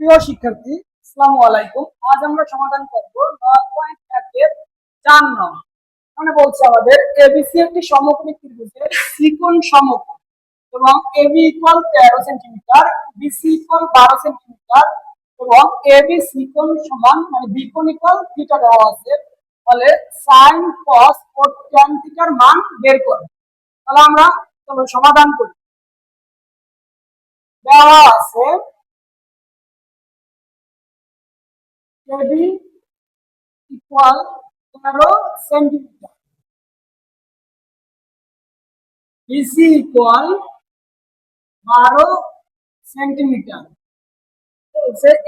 প্রিয় শিক্ষার্থী, আসসালামু আলাইকুম। আজ আমরা সমাধান করব নয় পয়েন্ট একের চার নং। মানে বলছে আমাদের, এবিসি একটি সমকোণী ত্রিভুজের সিকোণ সমকোণ এবং এবি ইকুয়াল তেরো সেন্টিমিটার বিসি ইকুয়াল বারো সেন্টিমিটার এবং এবি সিকোণ সমান মানে বিকোণ ইকুয়াল থিটা দেওয়া আছে। ফলে সাইন কস ও ট্যান থিটার মান বের করে তাহলে আমরা চলো সমাধান করি। দেওয়া আছে এবি ইকুয়াল তেরো সেন্টিমিটার বিসি ইকুয়াল বারো সেন্টিমিটার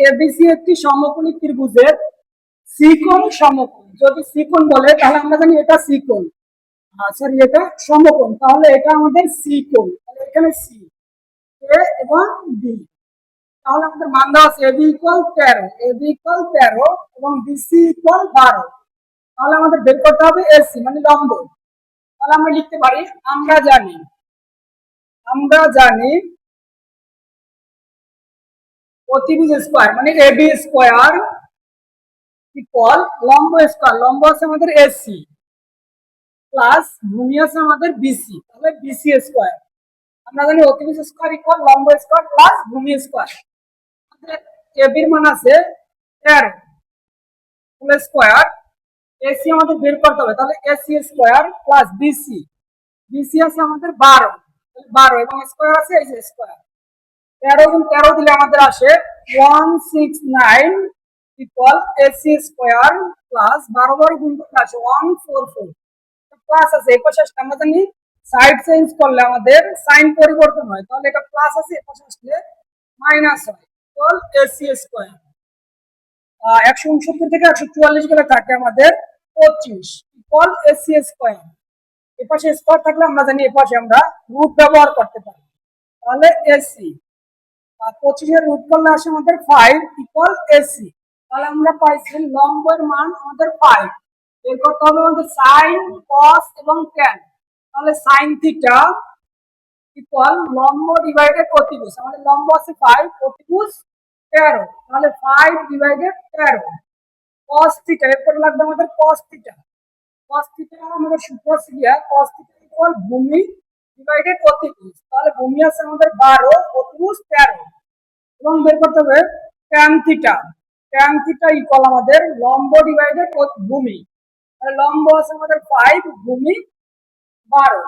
এবিসি একটি সমকোণী ত্রিভুজের সিকোণ সমকোণ। যদি সিকোণ বলে, তাহলে আমরা জানি এটা সিকোণ। সরি এটা সমকোণ। তাহলে এটা আমাদের সিকোণ। তাহলে এখানে সি এ এবং বি তাহলে আমাদের মান দেওয়া আছে এবি ইকুয়াল তেরো এবি ইকুয়াল তেরো এবং বিসি ইকুয়াল বারো। তাহলে আমাদের বের করতে হবে এসি মানে লম্ব। তাহলে আমরা লিখতে পারি, আমরা জানি আমরা জানি অতিভুজ স্কোয়ার মানে এবি স্কোয়ার ইকুয়াল লম্ব স্কোয়ার লম্ব আছে আমাদের এসি প্লাস ভূমি আছে আমাদের বিসি তাহলে বিসি স্কোয়ার আমরা জানি অতিভুজ স্কোয়ার ইকুয়াল লম্ব স্কোয়ার প্লাস ভূমি স্কোয়ার এবির মান আছে স্কোয়ার। এসি আমাদের বের করতে হবে। তাহলে AC square plus BC BC আছে আমাদের বারো। বারো এবং স্কোয়ার আছে এই স্কোয়ার। তেরো তেরো দিলে আমাদের আসে one six nine equal AC square plus বারো বারো গুণ করলে আসে ওয়ান ফোর ফোর প্লাস আছে এপাশে আসলে আমরা জানি সাইড চেঞ্জ করলে আমাদের সাইন পরিবর্তন হয়। তাহলে এটা প্লাস আছে এপাশে আসলে মাইনাস হয়। ইকুয়াল এসি স্কোয়ার একশো উনসত্তর থেকে একশো চুয়াল্লিশ গেলে থাকে আমাদের পঁচিশ। ইকুয়াল এসি স্কোয়ার এপাশে স্কোয়ার থাকলে আমরা জানি এপাশে আমরা রুট ব্যবহার করতে পারি। তাহলে এসি আর পঁচিশের রুট করলে আসে আমাদের ফাইভ ইকুয়াল এসি তাহলে আমরা পাইছি লম্বের মান আমাদের ফাইভ এর করতে হবে আমাদের সাইন কস এবং ট্যান তাহলে সাইন থিটা ইকুয়াল লম্ব ডিভাইডেড অতিভুজ। আমাদের লম্ব আছে ফাইভ অতিভুজ তেরো। তাহলে ফাইভ ডিভাইডেড তেরো। কস থিটা এরপর লাগবে আমাদের কস থিটা কস থিটা আমাদের সূত্র আছে গিয়া কস থিটা ইকুয়াল ভূমি ডিভাইডেড অতিভুজ। তাহলে ভূমি আছে আমাদের বারো, অতিভুজ তেরো। এবং বের করতে হবে tan theta tan theta equal আমাদের লম্ব ডিভাইডেড ভূমি তাহলে লম্ব আছে আমাদের ফাইভ ভূমি বারো।